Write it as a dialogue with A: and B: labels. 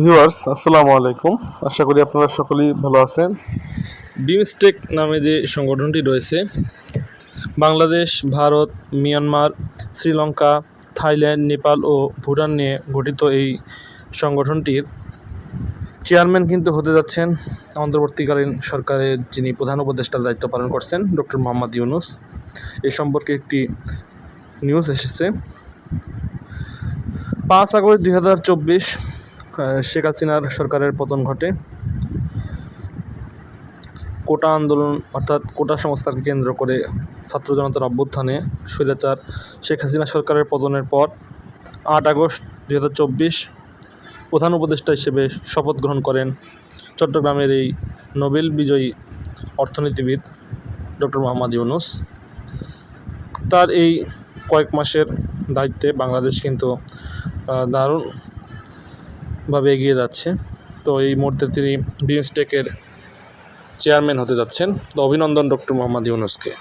A: Viewers, আসসালামু আলাইকুম। আশা করি আপনারা সকলেই ভালো আছেন। বিমস্টেক নামে যে সংগঠনটি রয়েছে, বাংলাদেশ, ভারত, মিয়ানমার, শ্রীলঙ্কা, থাইল্যান্ড, নেপাল ও ভুটান নিয়ে গঠিত এই সংগঠনটির চেয়ারম্যান কিন্তু হতে যাচ্ছেন অন্তর্বর্তীকালীন সরকারের যিনি প্রধান উপদেষ্টার দায়িত্ব পালন করছেন, ডক্টর মোহাম্মদ ইউনুস। এ সম্পর্কে একটি নিউজ এসেছে। পাঁচ আগস্ট দুই হাজার চব্বিশ শেখ হাসিনার সরকারের পতন ঘটে। কোটা আন্দোলন অর্থাৎ কোটা সংস্থাকে কেন্দ্র করে ছাত্র জনতার অভ্যুত্থানে স্বৈরাচার শেখ হাসিনা সরকারের পতনের পর আট আগস্ট দুই হাজার চব্বিশ প্রধান উপদেষ্টা হিসেবে শপথ গ্রহণ করেন চট্টগ্রামের এই নোবেল বিজয়ী অর্থনীতিবিদ ডক্টর মোহাম্মদ ইউনুস। তার এই কয়েক মাসের দায়িত্বে বাংলাদেশ কিন্তু আহ, দারুণভাবে এগিয়ে যাচ্ছে। তো এই মুহূর্তে তিনি বিমস্টেকের চেয়ারম্যান হতে যাচ্ছেন। তো অভিনন্দন ডক্টর মোহাম্মদ ইউনুসকে।